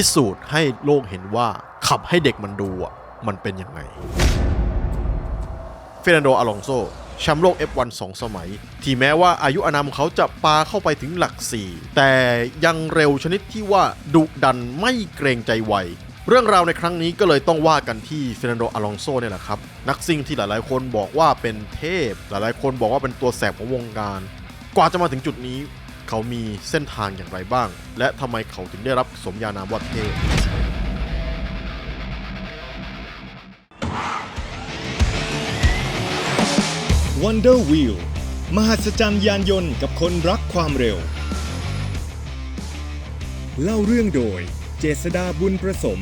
พิสูจน์ให้โลกเห็นว่าขับให้เด็กมันดูอะมันเป็นยังไง เฟรนันโด อลองโซแชมป์โลก F1 2 สมัย ที่แม้ว่าอายุอานามเขาจะปาเข้าไปถึงหลัก 4 แต่ยังเร็วชนิดที่ว่าดุดันไม่เกรงใจวัยเรื่องราวในครั้งนี้ก็เลยต้องว่ากันที่เฟรนันโดอลองโซเนี่ยแหละครับ นักซิ่งที่หลายๆ คนบอกว่าเป็นเทพ หลายๆ คนบอกว่าเป็นตัวแสบของวงการ กว่าจะมาถึงจุดนี้ เขามีเส้นทางอย่างไรบ้าง และทำไมเขาถึงได้รับสมญานามว่าเทพ Wonder Wheel มหัศจรรย์ยานยนต์กับคนรักความเร็ว เล่าเรื่องโดยเจษดาบุญประสม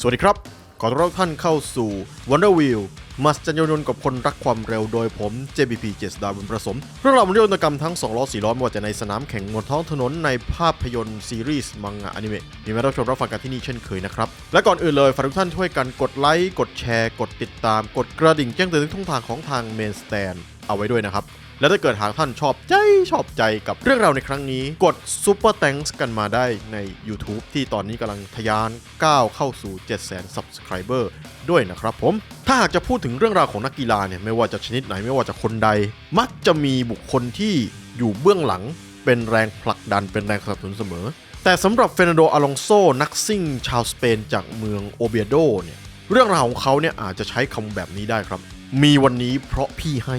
สวัสดีครับ ขอต้อนรับท่านเข้าสู่ Wonder Wheel มัสจันยนต์กับคนรักความเร็วโดยผม JBP เจษดาบุญประสมเรื่องราวของยนตกรรมทั้ง 2 ล้อ 4 ล้อไม่ว่าจะในสนามแข่งบนท้องถนนในภาพยนตร์ซีรีส์มังงะอนิเมะมีมารับชมรับฟังกันที่นี่เช่นเคยนะครับ และก่อนอื่นเลยฝากทุกท่านช่วยกันกดไลค์ กดแชร์ กดติดตาม กดกระดิ่งแจ้งเตือนทุกช่องทางของทางเมนสแตนเอาไว้ด้วยนะครับ และถ้าเกิดหากท่านชอบใจชอบใจกับเรื่องราวในครั้งนี้ กด Super Thanks กันมาได้ใน YouTube ที่ตอนนี้กำลังทะยานก้าวเข้าสู่ 700,000 Subscriber ด้วยนะครับผม ถ้าหากจะพูดถึงเรื่องราวของนักกีฬาเนี่ยไม่ว่าจะชนิดไหนไม่ว่าจะคนใด มักจะมีบุคคลที่อยู่เบื้องหลัง เป็นแรงผลักดันเป็นแรงสนับสนุนเสมอ แต่สำหรับเฟรนโด อลองโซ นักซิ่ง ชาวสเปนจากเมืองโอเบียโดเนี่ยเรื่องราวของเขาเนี่ยอาจจะใช้คำแบบนี้ได้ครับ มีวันนี้เพราะพี่ให้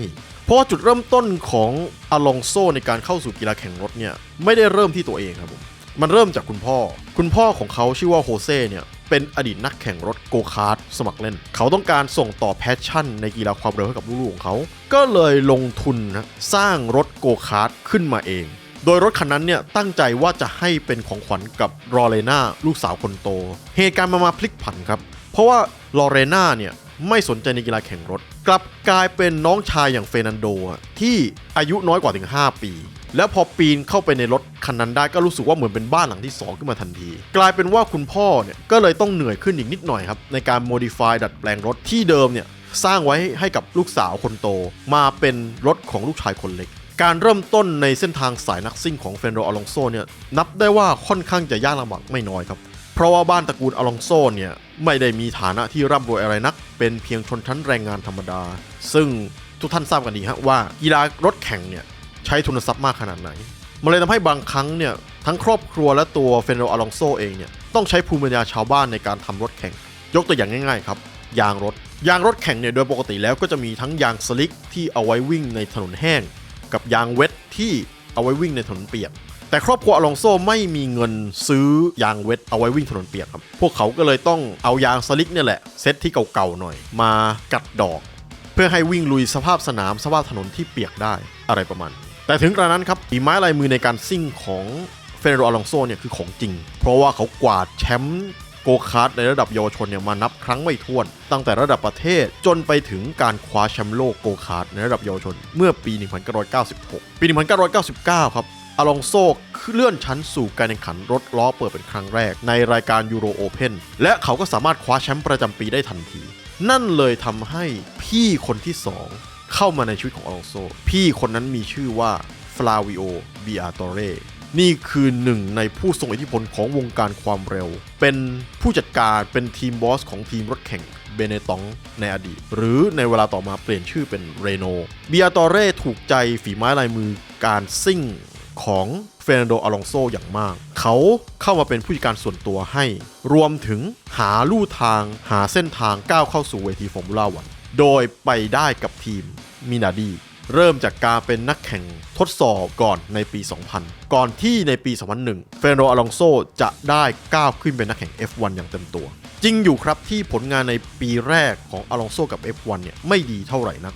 ราะว่าจุดเริ่มต้นของอลองโซในการเข้าสู่กีฬาแข่งรถเนี่ยไม่ได้เริ่มที่ตัวเองครับผมมันเริ่มจากคุณพ่อ คุณพ่อของเขาชื่อว่าโฮเซ่เนี่ยเป็นอดีตนักแข่งรถโกคาร์ทสมัครเล่น เขาต้องการส่งต่อแพชชั่นในกีฬาความเร็วให้กับลูกๆของเขา ก็เลยลงทุนนะสร้างรถโกคาร์ทขึ้นมาเอง โดยรถคันนั้นเนี่ยตั้งใจว่าจะให้เป็นของขวัญกับรอเรนาลูกสาวคนโต เหตุการณ์มามาพลิกผันครับ เพราะว่าลอเรนาเนี่ย ไม่สนใจในกีฬาแข่งรถ กลับกลายเป็นน้องชายอย่างเฟรนันโดที่อายุน้อยกว่าถึง 5 ปี แล้วพอปีนเข้าไปในรถคันนั้นได้ก็รู้สึกว่าเหมือนเป็นบ้านหลังที่ 2 ขึ้นมาทันที กลายเป็นว่าคุณพ่อเนี่ยก็เลยต้องเหนื่อยขึ้นอีกนิดหน่อยครับในการ modify ดัดแปลงรถที่เดิมเนี่ยสร้างไว้ให้กับลูกสาวคนโต มาเป็นรถของลูกชายคนเล็กการเริ่มต้นในเส้นทางสายนักซิ่งของเฟรนโดอลองโซเนี่ยนับได้ว่าค่อนข้างจะยากลำบากไม่น้อยครับ เพราะว่าบ้านตระกูลอลองโซเนี่ยไม่ได้มีฐานะที่ร่ำรวยอะไรนัก เป็นเพียงชนชั้นแรงงานธรรมดา ซึ่งทุกท่านทราบกันดีฮะว่ากีฬารถแข่งเนี่ยใช้ทุนทรัพย์มากขนาดไหน มันเลยทำให้บางครั้งเนี่ยทั้งครอบครัวและตัวเฟนโดอลองโซเองเนี่ยต้องใช้ภูมิปัญญาชาวบ้านในการทำรถแข่ง ยกตัวอย่างง่ายๆครับยางรถ ยางรถแข่งเนี่ยโดยปกติแล้วก็จะมีทั้งยางสลิกที่เอาไว้วิ่งในถนนแห้ง กับยางเวทที่เอาไว้วิ่งในถนนเปียก แต่ครอบครัวอลองโซไม่มีเงินซื้อยางเวทเอาไว้วิ่งถนนเปียกครับ พวกเขาก็เลยต้องเอายางสลิกเนี่ยแหละ เซตที่เก่าๆหน่อย มากัดดอก เพื่อให้วิ่งลุยสภาพสนามสภาพถนนที่เปียกได้อะไรประมาณนี้แต่ถึงกระนั้นครับฝีไม้ลายมือในการซิ่งของเฟเนโรอลองโซเนี่ยคือของจริง เพราะว่าเขากวาดแชมป์โกคาร์ดในระดับเยาวชนเนี่ยมานับครั้งไม่ถ้วน ตั้งแต่ระดับประเทศจนไปถึงการคว้าแชมป์โลกโกคาร์ดในระดับเยาวชน เมื่อปี 1996 ปี 1999 ครับ อลองโซเลื่อนชั้นสู่การแข่งขันรถล้อเปิดเป็นครั้งแรกในรายการยูโรโอเพนและเขาก็สามารถคว้าแชมป์ประจำปีได้ทันที นั่นเลยทำให้พี่คนที่ 2 เข้ามาในชีวิตของอลองโซ พี่คนนั้นมีชื่อว่าฟลาวิโอบิอาโตเรนี่คือหนึ่งในผู้ทรงอิทธิพลของวงการความเร็ว เป็นผู้จัดการเป็นทีมบอสของทีมรถแข่งเบเนตองในอดีต หรือในเวลาต่อมาเปลี่ยนชื่อเป็นเรโนบิอาโตเรถูกใจฝีไม้ลายมือการซิ่ง ของเฟรนโด อลองโซอย่างมาก เขาเข้ามาเป็นผู้จัดการส่วนตัวให้ รวมถึงหาลู่ทางหาเส้นทางก้าวเข้าสู่เวทีฟอร์มูล่าวัน โดยไปได้กับทีมมินาดี เริ่มจากการเป็นนักแข่งทดสอบก่อนในปี 2000 ก่อนที่ในปี 2001 เฟรนันโด อลองโซจะได้ก้าวขึ้นเป็นนักแข่ง F1 อย่างเต็มตัว จริงอยู่ครับที่ผลงานในปีแรกของอลองโซกับ F1 เนี่ยไม่ดีเท่าไหร่นัก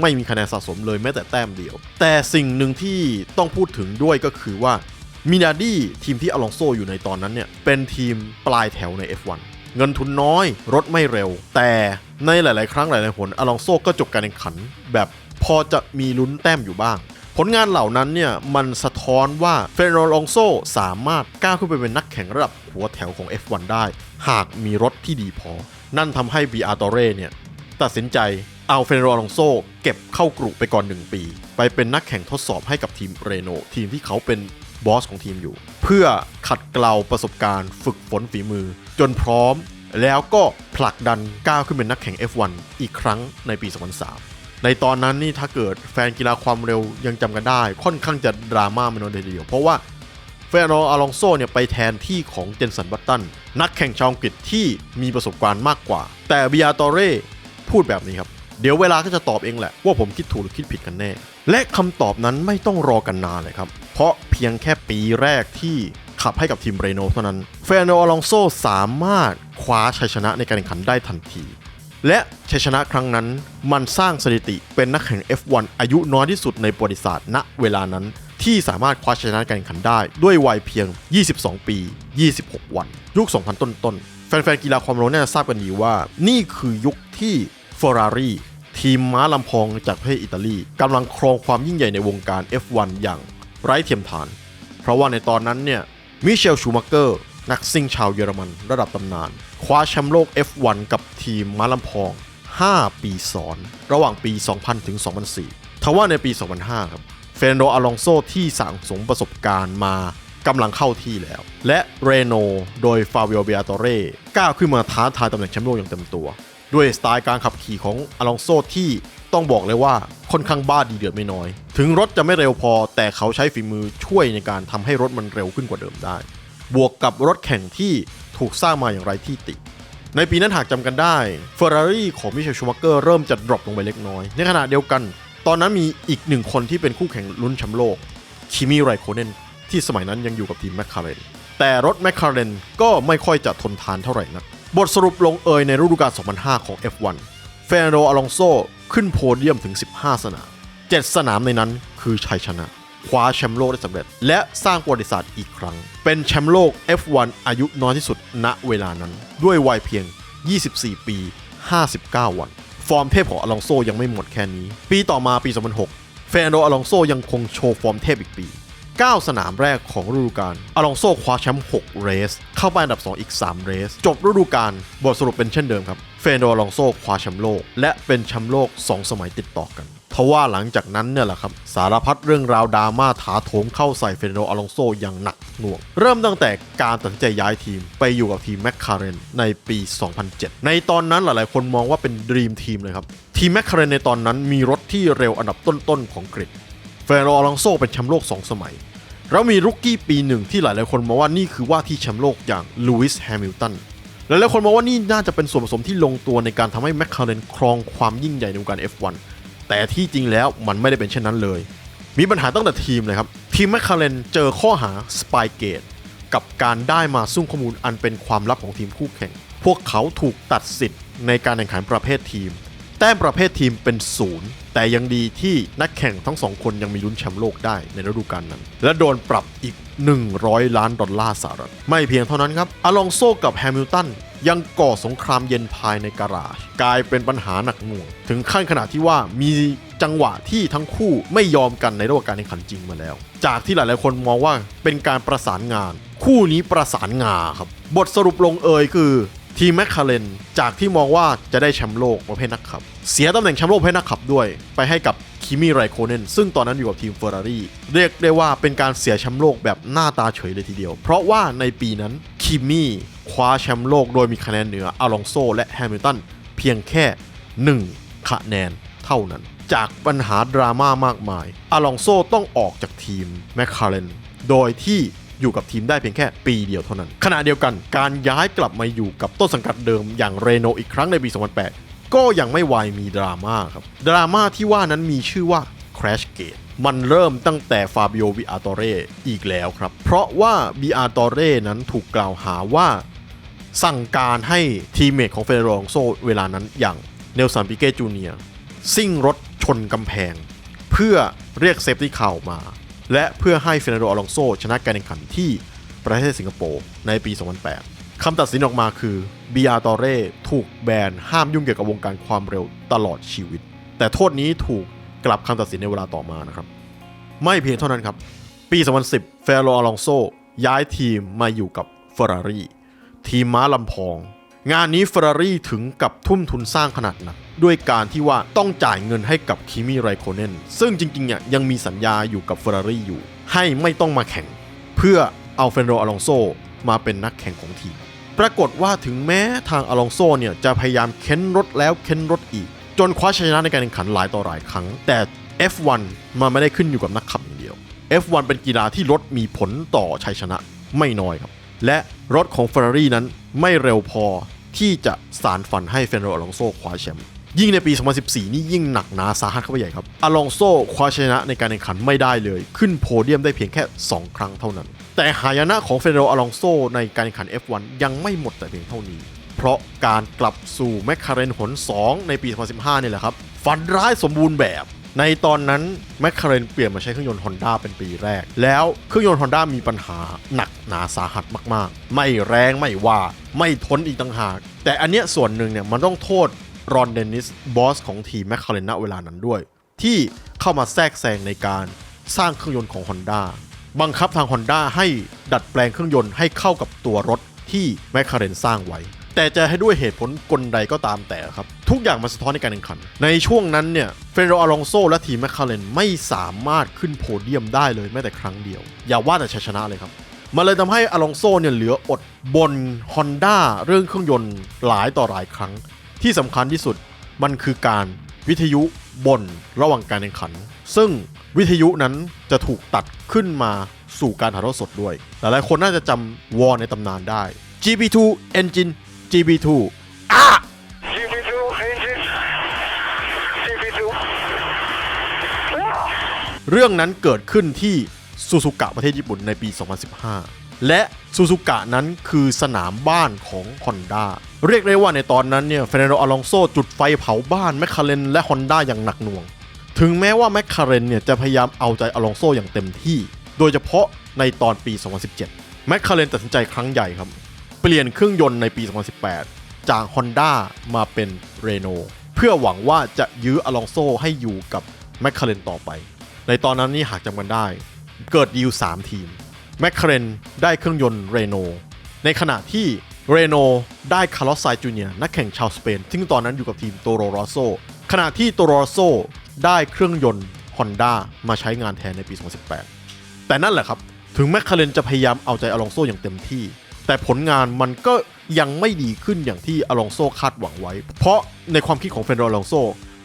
ไม่มีคะแนนสะสมเลยแม้แต่แต้มเดียว แต่สิ่งหนึ่งที่ต้องพูดถึงด้วยก็คือว่ามินาดีทีมที่อลองโซอยู่ในตอนนั้นเนี่ย เป็นทีมปลายแถวใน F1 เงินทุนน้อย รถไม่เร็ว แต่ในหลาย ๆ ครั้งหลาย ๆ ผลอลองโซก็จบการแข่งขัน แบบพอจะมีลุ้นแต้มอยู่บ้าง ผลงานเหล่านั้นเนี่ย มันสะท้อนว่าเฟรนโรลองโซสามารถก้าวขึ้นไปเป็นนักแข่งระดับหัวแถวของ F1 ได้ หากมีรถที่ดีพอ นั่นทำให้บีอาร์ตอเร่เนี่ยตัดสินใจ เอาเฟรนโรอลองโซเก็บเข้ากรุไปก่อน 1 ปี ไปเป็นนักแข่งทดสอบให้กับทีมเรโนทีมที่เขาเป็นบอสของทีมอยู่ เพื่อขัดเกลาประสบการณ์ฝึกฝนฝีมือ จนพร้อม แล้วก็ผลักดันก้าวขึ้นเป็นนักแข่ง F1 อีกครั้งในปี 2003 ในตอนนั้นนี่ถ้าเกิดแฟนกีฬาความเร็วยังจำกันได้ ค่อนข้างจะดราม่ามันนเลยทีเดียวเพราะว่าเฟรนโดอลองโซเนี่ยไปแทนที่ของเจนสันบัตตันนักแข่งชาวอังกฤษที่มีประสบการณ์มากกว่า แต่บิอาตอเร่พูดแบบนี้ครับ เดี๋ยวเวลาก็จะตอบเองแหละว่าผมคิดถูกหรือคิดผิดกันแน่ และคำตอบนั้นไม่ต้องรอกันนานเลยครับ เพราะเพียงแค่ปีแรกที่ขับให้กับทีมเรโนเท่านั้นเฟรนโดอลองโซสามารถคว้าชัยชนะในการแข่งขันได้ทันที และชัยชนะครั้งนั้นมันสร้างสถิติเป็นนักแข่ง F1 อายุน้อยที่สุดในประวัติศาสตร์ณเวลานั้นที่สามารถคว้าชัยชนะการแข่งขันได้ด้วยวัยเพียง 22 ปี 26 วัน ยุค 2000 ต้นๆ แฟนๆ กีฬาความรู้น่าจะทราบกันดีว่า นี่คือยุคที่ Ferrari ทีมม้าลำพองจากประเทศอิตาลีกำลังครองความยิ่งใหญ่ในวงการ F1 อย่างไร้เทียมทาน เพราะว่าในตอนนั้นเนี่ยมิเชลชูมักเกอร์นักซิ่งชาวเยอรมันระดับตำนาน คว้าแชมป์โลก F1 กับทีมม้าลำพอง 5 ปีซ้อน ระหว่างปี 2000 ถึง 2004ทว่าในปี 2005 ครับเฟรนโดอลองโซที่สั่งสมประสบการณ์มากำลังเข้าที่แล้ว และเรโนโดยฟา b ิโอเบียโตเร่ก้าวขึ้นมาท้าทายตำแหน่งแชมป์โลกอย่างเต็มตัว ด้วยสไตล์การขับขี่ของอลองโซที่ต้องบอกเลยว่าค่อนข้างบ้าดีเดือดไม่น้อย ถึงรถจะไม่เร็วพอ แต่เขาใช้ฝีมือช่วยในการทำให้รถมันเร็วขึ้นกว่าเดิมได้ บวกกับรถแข่งที่ถูกสร้างมาอย่างไรที่ติ ในปีนั้นหากจำกันได้ Ferrari ของมิเชลชูมักเกอร์เริ่มจะดรอปลงไปเล็กน้อย ในขณะเดียวกัน ตอนนั้นมีอีกหนึ่งคนที่เป็นคู่แข่งลุ้นแชมป์โลกคิมิไรโคเนนที่สมัยนั้นยังอยู่กับทีมแมคคาเรนแต่รถแมคคาเรนก็ไม่ค่อยจะทนทานเท่าไหร่นัก บทสรุปลงเอยในฤดูกาล 2005 ของ F1 เฟรนโดอลองโซขึ้นโพเดียมถึง 15 สนาม 7 สนามในนั้นคือชัยชนะ คว้าแชมป์โลกได้สำเร็จ และสร้างประวัติศาสตร์อีกครั้ง เป็นแชมป์โลก F1 อายุน้อยที่สุดณเวลานั้น ด้วยวัยเพียง 24 ปี 59 วัน ฟอร์มเทพของอลองโซยังไม่หมดแค่นี้ ปีต่อมาปี 2006 เฟรนโดอลองโซยังคงโชว์ฟอร์มเทพอีกปี 9 สนามแรกของฤดูกาลอลองโซคว้าแชมป์ 6 เรส เข้าไปอันดับ 2 อีก 3 เรส จบฤดูกาลบทสรุปเป็นเช่นเดิมครับ เฟรนโดอลองโซคว้าแชมป์โลก และเป็นแชมป์โลก 2 สมัยติดต่อกันทว่าหลังจากนั้นเนี่ยแหละครับ สารพัดเรื่องราวดราม่าถาโถมเข้าใส่เฟรนโดอลองโซอย่างหนักหน่วง เริ่มตั้งแต่การตัดสินใจย้ายทีมไปอยู่กับทีมแมคคาเรนในปี 2007 ในตอนนั้นหลายๆ คนมองว่าเป็นดรีมทีมเลยครับ ทีมแมคคาเรนในตอนนั้นมีรถที่เร็วอันดับต้นๆของกรีก เฟรนโดอลองโซเป็นแชมป์โลก 2 สมัย แล้วมีรุกกี้ปีหนึ่งที่หลายๆคนมองว่านี่คือว่าที่แชมป์โลกอย่างลูอิสแฮมิลตันหลายๆคนมองว่านี่น่าจะเป็นส่วนผสมที่ลงตัวในการทำให้แมคคาเรนครองความยิ่งใหญ่ในวงการ F1 แต่ที่จริงแล้วมันไม่ได้เป็นเช่นนั้นเลย มีปัญหาตั้งแต่ทีมเลยครับ ทีมแมคคาเรนเจอข้อหาสปายเกตกับการได้มาซึ่งข้อมูลอันเป็นความลับของทีมคู่แข่ง พวกเขาถูกตัดสิทธิ์ในการแข่งขันประเภททีม แต้มประเภททีมเป็นศูนย์แต่ยังดีที่นักแข่งทั้งสองคนยังมีลุ้นแชมป์โลกได้ในฤดูกาลนั้น และโดนปรับอีก 100 ล้านดอลลาร์สหรัฐ ไม่เพียงเท่านั้นครับ อลองโซกับแฮมิลตันยังก่อสงครามเย็นภายในการาจกลายเป็นปัญหาหนักหน่วง ถึงขั้นขนาดที่ว่ามีจังหวะที่ทั้งคู่ไม่ยอมกันในระหว่างการแข่งขันจริงมาแล้ว จากที่หลายๆคนมองว่าเป็นการประสานงาน คู่นี้ประสานงาครับ บทสรุปลงเอยคือ ทีมแมคคาเรนจากที่มองว่าจะได้แชมป์โลกประเภทนักขับ เสียตำแหน่งแชมป์โลกประเภทนักขับด้วย ไปให้กับคิมิไรโคเนนซึ่งตอนนั้นอยู่กับทีมเฟอร์รารี่เรียกได้ว่าเป็นการเสียแชมป์โลกแบบหน้าตาเฉยเลยทีเดียว เพราะว่าในปีนั้นคิมิคว้าแชมป์โลกโดยมีคะแนนเหนืออลองโซและแฮมิลตันเพียงแค่ 1 คะแนนเท่านั้น จากปัญหาดราม่ามากมายอลองโซต้องออกจากทีมแมคคาเรนโดยที่ อยู่กับทีมได้เพียงแค่ปีเดียวเท่านั้น ขณะเดียวกันการย้ายกลับมาอยู่กับต้นสังกัดเดิมอย่างเรโนอีกครั้งในปี 2008 ก็ยังไม่วายมีดราม่าครับ ดราม่าที่ว่านั้นมีชื่อว่า Crash Gate มันเริ่มตั้งแต่ฟาบิโอบิอาตอเรอีกแล้วครับ เพราะว่าบิอาตอเรนั้นถูกกล่าวหาว่าสั่งการให้ทีมเมทของเฟเดโรองโซเวลานั้นอย่างเนลสันปิเก้จูเนียร์ซิ่งรถชนกำแพง เพื่อเรียกเซฟตี้ข่าวมา และเพื่อให้เฟรนโดอลองโซชนะการแข่งขันที่ประเทศสิงคโปร์ในปี 2008 คำตัดสินออกมาคือบิอาตอเร่ถูกแบนห้ามยุ่งเกี่ยวกับวงการความเร็วตลอดชีวิต แต่โทษนี้ถูกกลับคำตัดสินในเวลาต่อมานะครับ ไม่เพียงเท่านั้นครับ ปี 2010 เฟโรอลองโซย้ายทีมมาอยู่กับเฟอร์รารี่ทีมม้าลำพอง งานนี้เฟอร์รารี่ถึงกับทุ่มทุนสร้างขนาดหนักด้วยการที่ว่าต้องจ่ายเงินให้กับคิมิไรโคเนนซึ่งจริงๆเนี่ยยังมีสัญญาอยู่กับเฟอร์รารี่อยู่ ให้ไม่ต้องมาแข่ง เพื่อเอาเฟนโดอลองโซมาเป็นนักแข่งของทีม ปรากฏว่าถึงแม้ทางอลองโซเนี่ยจะพยายามเค้นรถแล้วเค้นรถอีก จนคว้าชัยชนะในการแข่งขันหลายต่อหลายครั้ง แต่ F1 มันไม่ได้ขึ้นอยู่กับนักขับอย่างเดียว F1 เป็นกีฬาที่รถมีผลต่อชัยชนะไม่น้อยครับ และรถของ Ferrari นั้นไม่เร็วพอ ที่จะสารฝันให้เฟรนโดอลองโซคว้าแชมป์ยิ่งในปี 2014 นี่ยิ่งหนักหนาสาหัสเข้าไปใหญ่ครับ อลองโซคว้าชนะในการแข่งขันไม่ได้เลย ขึ้นโพเดียมได้เพียงแค่ 2 ครั้งเท่านั้น แต่หายนะของเฟรนโดอลองโซในการแข่งขัน F1 ยังไม่หมดแต่เพียงเท่านี้ เพราะการกลับสู่แมคคาเรนหน 2 ในปี 2015 นี่แหละครับ ฝันร้ายสมบูรณ์แบบ ในตอนนั้นแมคคาเรนเปลี่ยนมาใช้เครื่องยนต์ Honda เป็นปีแรก แล้วเครื่องยนต์ Honda มีปัญหาหนักหนาสาหัสมากๆ ไม่แรงไม่ว่าไม่ทนอีกต่างหาก แต่อันเนี้ยส่วนหนึ่งเนี่ยมันต้องโทษรอนเดนิสบอสของทีมแมคคาเรนณเวลานั้นด้วย ที่เข้ามาแทรกแซงในการสร้างเครื่องยนต์ของ Honda บังคับทาง Honda ให้ดัดแปลงเครื่องยนต์ให้เข้ากับตัวรถที่แมคคาเรนสร้างไว้ แต่จะให้ด้วยเหตุผลกลใดก็ตามแต่ครับ ทุกอย่างมาสะท้อนในการแข่งขัน ในช่วงนั้นเนี่ยเฟรโรอาลองโซและทีมแมคคาเรนไม่สามารถขึ้นโพเดียมได้เลยแม้แต่ครั้งเดียว อย่าว่าแต่ชัยชนะเลยครับมันเลยทำให้อลองโซเนี่ยเหลืออดบน Honda เรื่องเครื่องยนต์หลายต่อหลายครั้ง ที่สำคัญที่สุดมันคือการวิทยุบนระหว่างการแข่งขัน ซึ่งวิทยุนั้นจะถูกตัดขึ้นมาสู่การถ่ายทอดสดด้วย หลายๆคนน่าจะจำวอในตำนานได้ GP2 Engine GP2 GP2 engine. GP2. เรื่องนั้นเกิดขึ้นที่ซูซูกะประเทศญี่ปุ่นในปี 2015 และซูซูกะนั้นคือสนามบ้านของ Honda เรียกได้ว่าในตอนนั้นเนี่ยเฟรนโดอลองโซจุดไฟเผาบ้านแมคคาเรนและ Honda อย่างหนักหน่วง ถึงแม้ว่าแมคคาเรนเนี่ยจะพยายามเอาใจอลองโซอย่างเต็มที่ โดยเฉพาะในตอนปี 2017 แมคคาเรนตัดสินใจครั้งใหญ่ครับเปลี่ยนเครื่องยนต์ในปี 2018 จาก Honda มาเป็น Renault เพื่อหวังว่าจะยื้ออลองโซให้อยู่กับแมคคาเรนต่อไป ในตอนนั้นนี่หากจำกันได้ เกิดดีล3ทีมแมคคาเรนได้เครื่องยนต์ Renault ในขณะที่ Renault ได้คาร์ลอสไซจูเนียนักแข่งชาวสเปน ซึ่งตอนนั้นอยู่กับทีมโตโรรโซขณะที่โตโรรโซได้เครื่องยนต์ Honda มาใช้งานแทนในปี 2018 แต่นั่นแหละครับ ถึงแมคคาเรนจะพยายามเอาใจอลองโซอย่างเต็มที่ แต่ผลงานมันก็ยังไม่ดีขึ้นอย่างที่อลองโซคาดหวังไว้ เพราะในความคิดของเฟรนโดอลองโซ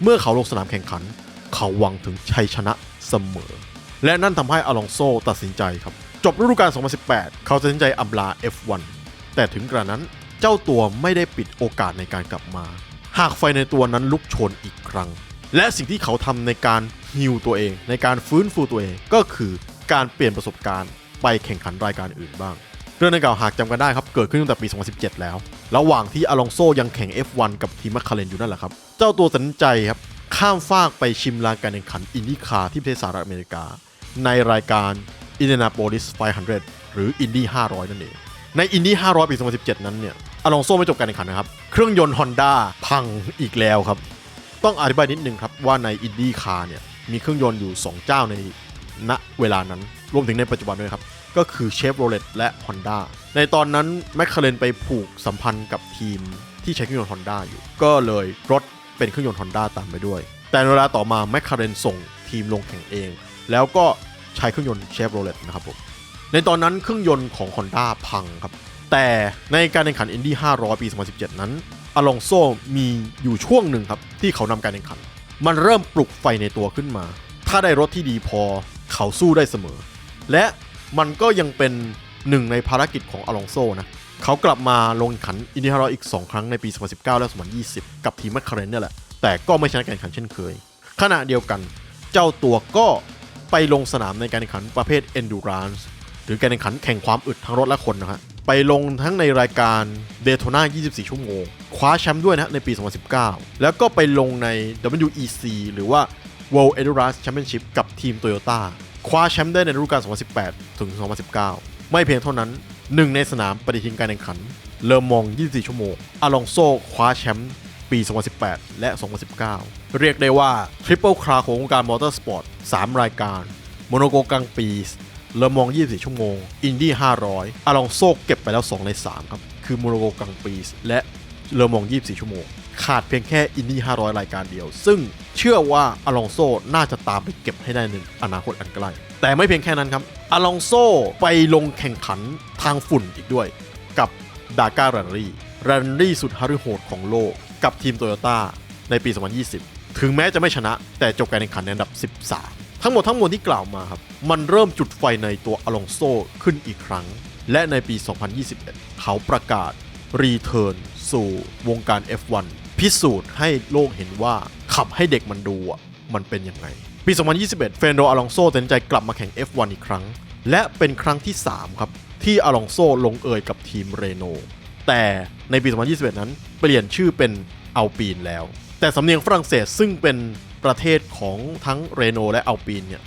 เมื่อเขาลงสนามแข่งขัน เขาหวังถึงชัยชนะเสมอ และนั่นทำให้อลองโซตัดสินใจครับ จบฤดูกาล 2018 เขาตัดสินใจอำลา F1 แต่ถึงกระนั้นเจ้าตัวไม่ได้ปิดโอกาสในการกลับมา หากไฟในตัวนั้นลุกโชนอีกครั้ง และสิ่งที่เขาทำในการฮิวตัวเอง ในการฟื้นฟูตัวเองก็คือการเปลี่ยนประสบการณ์ไปแข่งขันรายการอื่นบ้าง เรื่องดังกล่าวหากจำกันได้ครับ เกิดขึ้นตั้งแต่ปี 2017 แล้ว ระหว่างที่อลองโซยังแข่ง F1 กับทีมแมคคาเรนอยู่นั่นแหละครับ เจ้าตัวตัดสินใจครับ ข้ามฟากไปชิมลางการแข่งขันอินดี้คาร์ที่ประเทศสหรัฐอเมริกา ในรายการ Indianapolis 500 หรือ Indy 500 นั่นเอง ในอินดี้500 ปี 2017 นั้นเนี่ยอลองโซไม่จบการแข่งขันนะครับ เครื่องยนต์ Honda พังอีกแล้วครับ ต้องอธิบายนิดนึงครับว่าในอินดี้คาร์เนี่ยมีเครื่องยนต์อยู่ 2 เจ้าในณเวลานั้น รวมถึงในปัจจุบันด้วยครับ ก็คือเชฟโรเลตและ Honda ในตอนนั้นแมคคาเรนไปผูกสัมพันธ์กับทีมที่ใช้เครื่องยนต์ Honda อยู่ ก็เลยรถเป็นเครื่องยนต์ Honda ตามไปด้วย แต่ในเวลาต่อมาแมคคาเรนส่งทีมลงแข่งเอง แล้วก็ใช้เครื่องยนต์เชฟโรเลตนะครับผมในตอนนั้นเครื่องยนต์ของ Honda พังครับ แต่ในการแข่งขัน Indy 500 ปี 2017 นั้นอลองโซมีอยู่ช่วงหนึ่งครับ ที่เขานำการแข่งขัน มันเริ่มปลุกไฟในตัวขึ้นมา ถ้าได้รถที่ดีพอเขาสู้ได้เสมอ และ มันก็ยังเป็นหนึ่งในภารกิจของอลองโซนะเขากลับมาลงขันอินดี้500อีก 2 ครั้งในปี 2019 และ 2020 กับทีมแมคคาเรนเนี่ยแหละ แต่ก็ไม่ชนะการแข่งขันเช่นเคย ขณะเดียวกันเจ้าตัวก็ไปลงสนามในการแข่งขันประเภท endurance หรือการแข่งขันแข่งความอึดทั้งรถและคนนะฮะไปลงทั้งในรายการ Daytona 24 ชั่วโมง คว้าแชมป์ด้วยนะในปี 2019 แล้วก็ไปลงใน WEC หรือว่า World Endurance Championship กับทีม Toyota คว้าแชมป์ได้ในฤดูกาล 2018 ถึง 2019 ไม่เพียงเท่านั้นหนึ่งในสนามปฏิทินการแข่งขันเลอมอง 24 ชั่วโมงอลองโซคว้าแชมป์ปี 2018 และ 2019 เรียกได้ว่า Triple Crown ของวงการมอเตอร์สปอร์ต 3 รายการโมโนโกกังปีเลมอง 24 ชั่วโมง อินดี้ 500อลองโซเก็บไปแล้ว 2 ใน 3 ครับ คือโมโนโกกังปีและเลมอง 24 ชั่วโมง ขาดเพียงแค่อินดี้500 รายการเดียว ซึ่งเชื่อว่าอลองโซน่าจะตามไปเก็บให้ได้ในอนาคตอันใกล้ แต่ไม่เพียงแค่นั้นครับอลองโซไปลงแข่งขันทางฝุ่นอีกด้วย กับดาการ์แรนรี่แรนรีสุดฮารุโหดของโลก กับทีมโตโยต้าในปี 2020 ถึงแม้จะไม่ชนะ แต่จบการแข่งขันในอันดับ 13 ทั้งหมดทั้งมวลที่กล่าวมาครับ มันเริ่มจุดไฟในตัวอลองโซขึ้นอีกครั้ง และในปี 2021 เขาประกาศรีเทิร์น สู่วงการ F1 พิสูจน์ให้โลกเห็นว่าขับให้เด็กมันดูอะมันเป็นยังไง ปี 2021 เฟรนโดอลองโซตัดสินใจกลับมาแข่ง F1 อีกครั้ง และเป็นครั้งที่ 3 ครับ ที่อลองโซลงเอยกับทีมเรโนแต่ในปี 2021 นั้นเปลี่ยนชื่อเป็นอัลปีนแล้ว แต่สำเนียงฝรั่งเศสซึ่งเป็นประเทศของทั้งเรโนและอัลปีนเนี่ย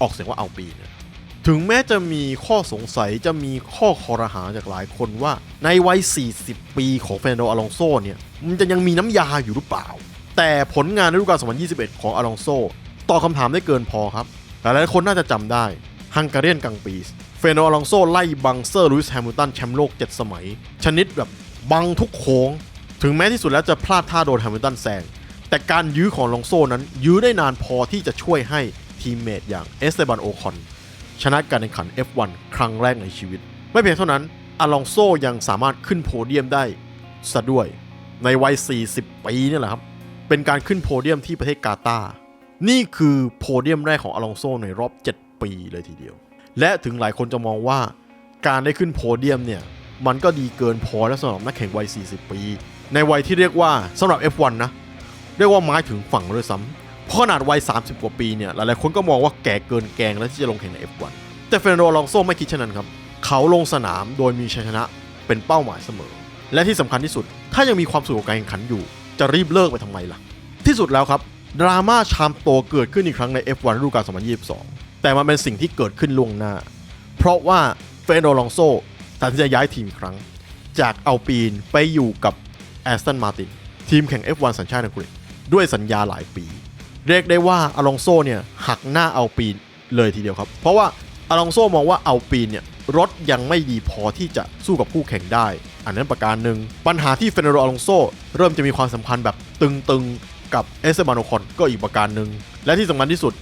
ออกเสียงว่าอัลปีนเนี่ย ถึงแม้จะมีข้อสงสัยจะมีข้อคอรหาจากหลายคนว่า ในวัย 40 ปีของเฟรนโดอลองโซเนี่ยมันจะยังมีน้ำยาอยู่หรือเปล่า แต่ผลงานในฤดูกาล 2021 ของอลองโซตอบคำถามได้เกินพอครับ หลายๆคนน่าจะจำได้ฮังการีนกังปีสเฟรนโดอลองโซไล่บังเซอร์ลุยส์แฮมิลตันแชมป์โลก 7 สมัย ชนิดแบบบังทุกโค้ง ถึงแม้ที่สุดแล้วจะพลาดท่าโดนแฮมิลตันแซงแต่การยื้อของอลองโซนั้นยื้อได้นานพอที่จะช่วยให้ทีมเมทอย่างเอสเตบันโอคอน ชนะการแข่งขัน F1 ครั้งแรกในชีวิต ไม่เพียงเท่านั้นอลองโซยังสามารถขึ้นโพเดียมได้ซะด้วย ในวัย 40 ปีนี่แหละครับ เป็นการขึ้นโพเดียมที่ประเทศกาตาร์นี่คือโพเดียมแรกของอลองโซในรอบ 7 ปีเลยทีเดียว และถึงหลายคนจะมองว่า การได้ขึ้นโพเดียมเนี่ยมันก็ดีเกินพอแล้วสำหรับนักแข่งวัย 40 ปี ในวัยที่เรียกว่าสำหรับ F1 นะเรียกว่าไม้ถึงฝั่งเลยซ้ำ เพราะขนาดวัย 30 กว่าปีเนี่ยหลายๆคนก็มองว่าแก่เกินแกงแล้วที่จะลงแข่งใน F1 แต่เฟรนโดลองโซไม่คิดเช่นนั้นครับ เขาลงสนามโดยมีชัยชนะเป็นเป้าหมายเสมอ และที่สำคัญที่สุด ถ้ายังมีความสุขกับการแข่งขันอยู่ จะรีบเลิกไปทำไมล่ะ ที่สุดแล้วครับดราม่าชามโตเกิดขึ้นอีกครั้งใน F1 ฤดูกาล 2022 แต่มันเป็นสิ่งที่เกิดขึ้นล่วงหน้า เพราะว่าเฟรนโดลองโซตัดสินใจย้ายทีมครั้ง จากอัลปีนไปอยู่กับแอสตันมาตินทีมแข่ง F1 สัญชาติอังกฤษด้วยสัญญาหลายปี เรียกได้ว่าอลองโซเนี่ยหักหน้าอัลปีนเลยทีเดียวครับ เพราะว่าอลองโซมองว่าอัลปีนเนี่ยรถยังไม่ดีพอที่จะสู้กับคู่แข่งได้ อันนั้นประการหนึ่ง ปัญหาที่เฟรนโดอลองโซเริ่มจะมีความสัมพันธ์แบบตึงๆกับเอสเบานโอคอนก็อีกประการหนึ่ง และที่สำคัญที่สุด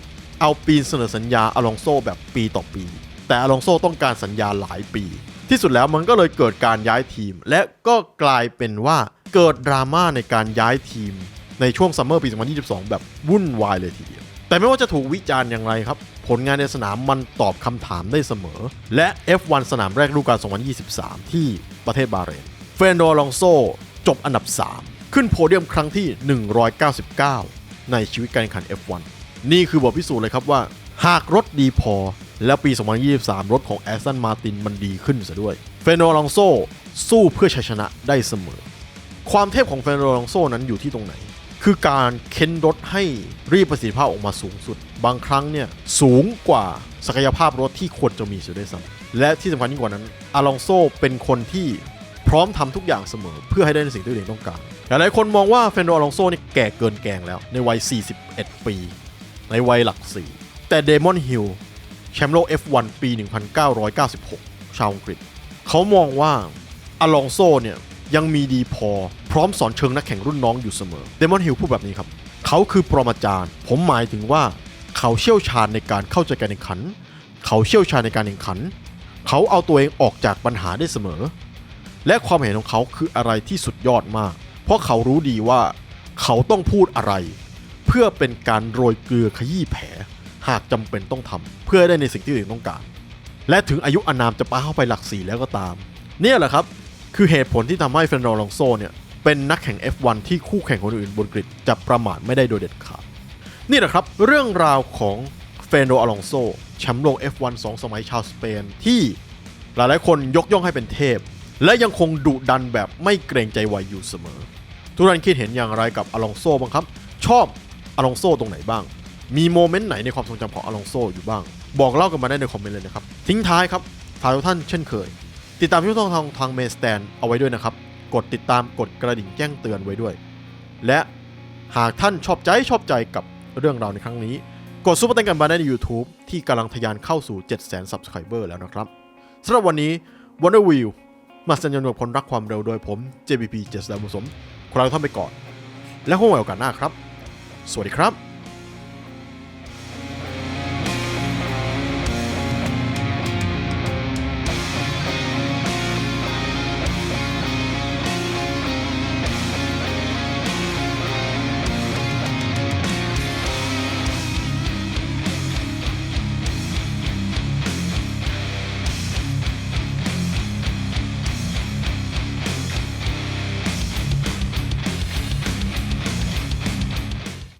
อัลปีนเสนอสัญญาอลองโซแบบปีต่อปี แต่อลองโซต้องการสัญญาหลายปี ที่สุดแล้วมันก็เลยเกิดการย้ายทีม และก็กลายเป็นว่าเกิดดราม่าในการย้ายทีม ในช่วงซัมเมอร์ปี 2022 แบบวุ่นวายเลยทีเดียว แต่ไม่ว่าจะถูกวิจารณ์อย่างไรครับ ผลงานในสนามมันตอบคำถามได้เสมอ และ F1 สนามแรกฤดูกาล 2023 ที่ประเทศบาเรนเฟรนโดลองโซจบอันดับ 3 ขึ้นโพเดียมครั้งที่ 199 ในชีวิตการแข่งขัน F1 นี่คือบทพิสูจน์เลยครับว่า หากรถดีพอ แล้วปี 2023 รถของแอสตันมาตินมันดีขึ้นซะด้วยเฟรนโดลองโซสู้เพื่อชัยชนะได้เสมอ ความเทพของเฟรนโดลองโซนั้นอยู่ที่ตรงไหน คือการเค้นรถให้รีบประสิทธิภาพออกมาสูงสุด บางครั้งเนี่ยสูงกว่าศักยภาพรถที่ควรจะมีเสียด้วยซ้ำและที่สำคัญยิ่งกว่านั้นอาลองโซเป็นคนที่พร้อมทำทุกอย่างเสมอ เพื่อให้ได้ในสิ่งที่ตัวเองต้องการหลายคนมองว่าเฟนโดอาลองโซนี่แก่เกินแกงแล้วในวัย 41 ปี ในวัยหลักสี่แต่เดมอนฮิลแชมป์โลก F1 ปี 1996 ชาวอังกฤษ เขามองว่าอลองโซเนี่ย ยังมีดีพอ พร้อมสอนเชิงนักแข่งรุ่นน้องอยู่เสมอ เดมอนฮิลพูดแบบนี้ครับ เขาคือปรมาจารย์ ผมหมายถึงว่าเขาเชี่ยวชาญในการเข้าใจการแข่งขัน เขาเชี่ยวชาญในการแข่งขัน เขาเอาตัวเองออกจากปัญหาได้เสมอ และความเห็นของเขาคืออะไรที่สุดยอดมาก เพราะเขารู้ดีว่า เขาต้องพูดอะไร เพื่อเป็นการโรยเกลือขยี้แผล หากจำเป็นต้องทำเพื่อได้ในสิ่งที่ตัวเองต้องการ และถึงอายุอานามจะป้าเข้าไปหลักสี่แล้วก็ตาม เนี่ยแหละครับ คือเหตุผลที่ทำให้เฟรนโดลองโซเนี่ย เป็นนักแข่ง F1 ที่คู่แข่งคนอื่นบนกริดจะประมาทไม่ได้โดยเด็ดขาด นี่แหละครับ เรื่องราวของเฟรนโดอลองโซแชมป์โลก F1 2 สมัยชาวสเปนที่หลายๆคนยกย่องให้เป็นเทพ และยังคงดุดันแบบไม่เกรงใจวัยอยู่เสมอ ทุกท่านคิดเห็นอย่างไรกับอลองโซบ้างครับ ชอบอลองโซตรงไหนบ้าง มีโมเมนต์ไหนในความทรงจำของอลองโซอยู่บ้าง บอกเล่ากันมาได้ในคอมเมนต์เลยนะครับ ทิ้งท้ายครับฝากทุกท่านเช่นเคย ติดตามช่องทางทางเมสแตนเอาไว้ด้วยนะครับ กดติดตามกดกระดิ่งแจ้งเตือนไว้ด้วย และหากท่านชอบใจชอบใจกับเรื่องราวในครั้งนี้ กดซุปเปอร์แตงกันมาได้ใน YouTube ที่กำลังทะยานเข้าสู่700,000 Subscriber แล้วนะครับสำหรับวันนี้ Wonder Wheel มาสัญญาณผลรักความเร็วโดยผม JBP เจษดาบุสมขอลาท่านไปก่อน แล้วพบกันใหม่โอกาสหน้าครับ สวัสดีครับ